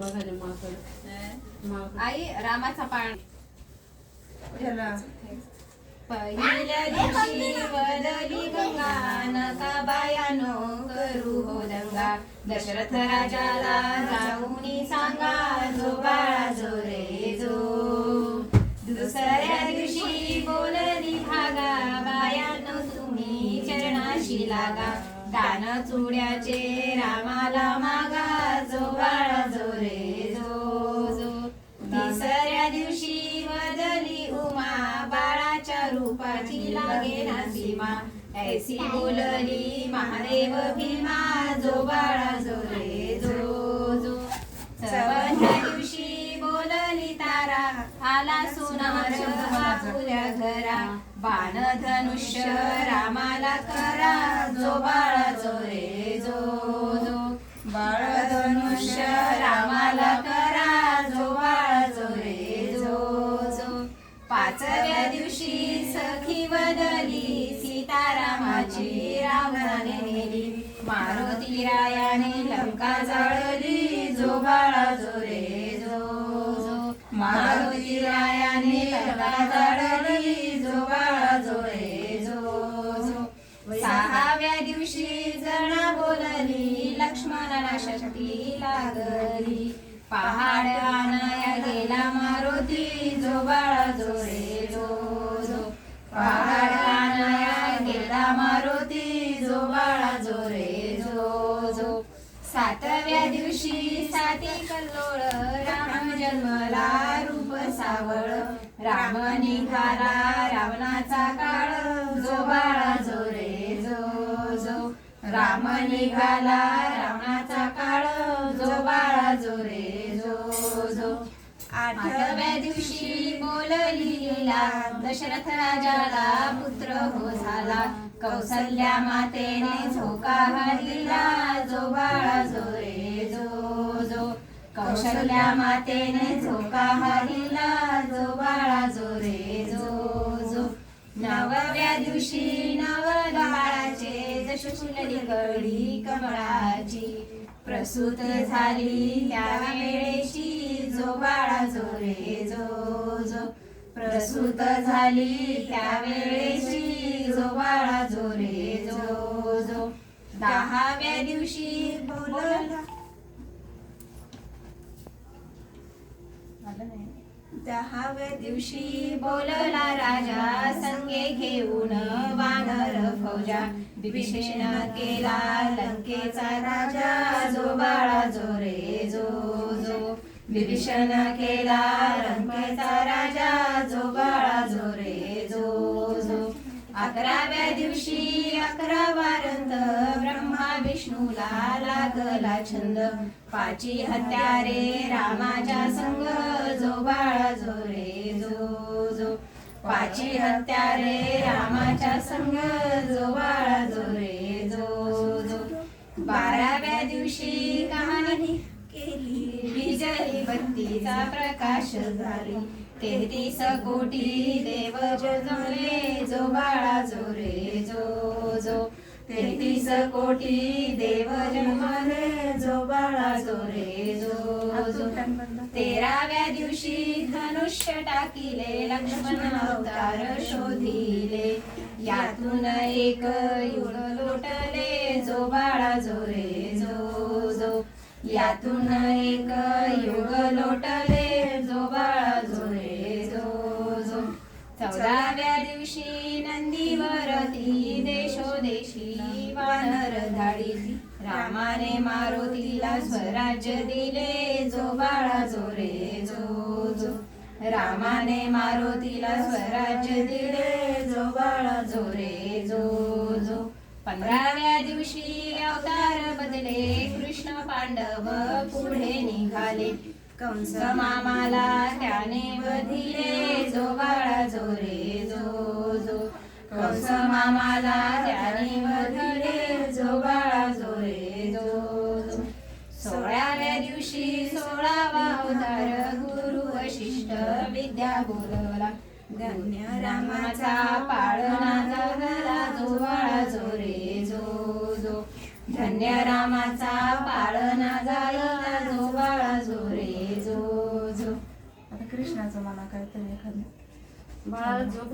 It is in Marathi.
बघायला माकड आई रामाचा पाळ ह्याला. पहिल्या दिवशी वदली गंगा नका बायानो करू हो दंगा. दशरथ राजाला जाऊनी सांगा जो बाळा जो रे जो. दुसऱ्या दिवशी बोलली भागा बायानो तुम्ही चरणाशी लागा. दान चुड्याचे रामाला मागा जो बाळा सीमा ऐसी बोलली महादेव भीमा जो बाळा जो रे जो जो. चवथ्या दिवशी बोलली तारा आला सोनार बापुल्या घरा बाण धनुष्य रामाला करा जो बाळा जो रे जो जो. बाळ धनुष्य रामाला करा जो बाळा जो रे जो जो. पाचव्या दिवशी सखी बदली रावणाने नेली. मारुती रायाने लंका जाळली. जो बाळा जो रे जो. मारुती रायाने लंका जाळली. जो बाळा जो रे जो. सहाव्या दिवशी जना बोलली. लक्ष्मणाला शक्ती लागली. पहाड आणाया गेला मारुती. जो बाळा जो रे जो. दिवशी साती कल्लोळ राम जन्मला रूप सावळ. राम निघाला रावणाचा काळ जो बाळा जो रे जो जो. राम निघाला रावणाचा काळ जो बाळा जो रे जो जो. आठव्या दिवशी बोललीला दशरथ राजाला पुत्र हो झाला. कौसल्या मातेने झोका हादिला जो बाळा जो रे कौशल्या मातेने झोका हादिला जो बाळा जो रे जो जो. नवव्या दिवशी नव बाळाचे जशी फुलली कळी कमळाची. प्रसूत झाली त्या वेळेची जो बाळा जो रे जो जो. प्रसूत झाली त्या वेळेची जो बाळा जो रे जो जो. दहाव्या दिवशी बोलला दहाव्या दिवशी बोलला राजा संगे घेऊन वानर फौजा. विभीषण केला लंकेचा राजा जो बाळा जो रे जो जो. विभीषण केला लंकेचा राजा जो बाळा जो रे जो जो. अकराव्या दिवशी अकरा वारंत ब्रह्मा विष्णूला लागला छंद. पाची हत्यारे रामाच्या संग जो बाळा जो रे जो जो. पाची हत्यारे रामाच्या संग जो बाळा जो रे जो जो. बाराव्या दिवशी कहाणी केली. विजयी बत्तीचा प्रकाश झाली. तेहतीस कोटी देव जमले जो बाळा जो रे जो जो. तेहतीस कोटी देव जमले जो बाळा जो रे जो तेराव्या दिवशी धनुष्य टाकिले लक्ष्मण अवतार शोधिले. यातून एक युग लोटले जो बाळा जो रे जो जो. यातून एक युग लोटले जो बाळा जो रे जो जो. चौदाव्या दिवशी नंदीवरती वानर धाडी रामाने मारुतीला स्वराज्य दिले जो बाळा जो रे जो जो. रामाने मारुतीला स्वराज्य दिले जो बाळा जो रे जो जो. पंधराव्या दिवशी अवतार बदले कृष्ण पांडव पुढे निघाले. कंस मामाला त्याने बधिले जो बाळा जो रे जो जो. कंस मामाला त्याने बधिले सोळावा अवतार गुरु वशिष्ठ विद्या बोलवला धन्य रामाचा पाळणा झाला जो बाळा जो रे जो जो. धन्य रामाचा पाळणा झाला जो बाळा जो रे आता कृष्णाचं मला काहीतरी एखादं. बाळाला झोप